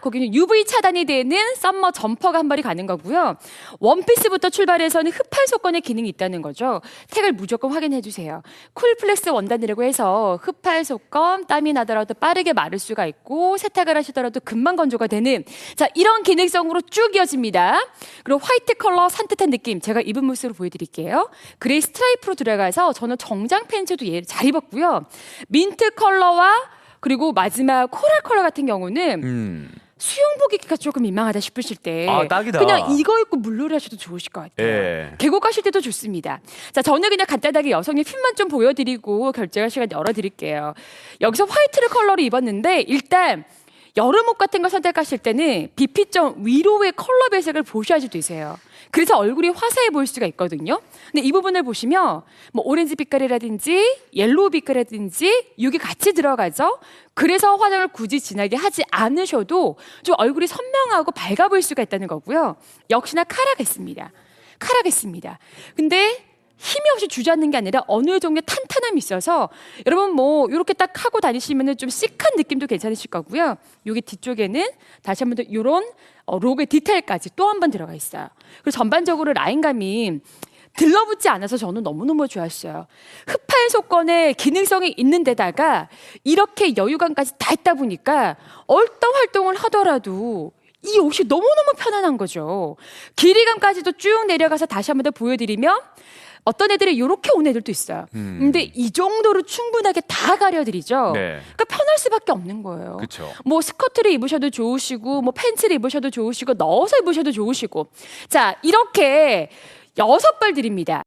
거기는 UV 차단이 되는 썸머 점퍼가 한 벌이 가는 거고요. 원피스부터 출발해서는 흡할 속건의 기능이 있다는 거죠. 택을 무조건 확인해 주세요. 쿨플렉스 원단이라고 해서 흡할 속건, 땀이 나더라도 빠르게 마를 수가 있고 세탁을 하시더라도 금방 건조가 되는 자 이런 기능성으로 쭉 이어집니다. 그리고 화이트 컬러 산뜻한 느낌 제가 입은 모습으로 보여드릴게요. 그레이 스트라이프로 들어가서 저는 정장 팬츠도 얘를 잘 입었고요. 민트 컬러와 그리고 마지막 코랄 컬러 같은 경우는 음. 수영복 입기가 조금 민망하다 싶으실 때 아, 딱이다. 그냥 이거 입고 물놀이 하셔도 좋으실 것 같아요. 예. 계곡 가실 때도 좋습니다. 자, 저는 그냥 간단하게 여성의 핏만 좀 보여드리고 결제할 시간 열어드릴게요. 여기서 화이트를 컬러로 입었는데 일단 여름 옷 같은 거 선택하실 때는 비피점 위로의 컬러 배색을 보셔야지 되세요. 그래서 얼굴이 화사해 보일 수가 있거든요. 근데 이 부분을 보시면 뭐 오렌지 빛깔이라든지 옐로우 빛깔이라든지 이게 같이 들어가죠. 그래서 화장을 굳이 진하게 하지 않으셔도 좀 얼굴이 선명하고 밝아 보일 수가 있다는 거고요. 역시나 카라가 있습니다. 카라가 있습니다. 근데 힘이 없이 주저앉는 게 아니라 어느 정도의 탄탄함이 있어서 여러분 뭐 이렇게 딱 하고 다니시면은 좀 시크한 느낌도 괜찮으실 거고요. 여기 뒤쪽에는 다시 한번 더 이런 어, 로고의 디테일까지 또 한 번 들어가 있어요. 그리고 전반적으로 라인감이 들러붙지 않아서 저는 너무너무 좋았어요. 흡할 속건에 기능성이 있는 데다가 이렇게 여유감까지 다 있다 보니까 어떤 활동을 하더라도 이 옷이 너무너무 편안한 거죠. 길이감까지도 쭉 내려가서 다시 한 번 더 보여드리면 어떤 애들이 이렇게 온 애들도 있어요. 음. 근데 이 정도로 충분하게 다 가려드리죠. 네. 그러니까 편할 수밖에 없는 거예요. 그렇죠. 뭐 스커트를 입으셔도 좋으시고 뭐 팬츠를 입으셔도 좋으시고 넣어서 입으셔도 좋으시고 자 이렇게 여섯 벌 드립니다.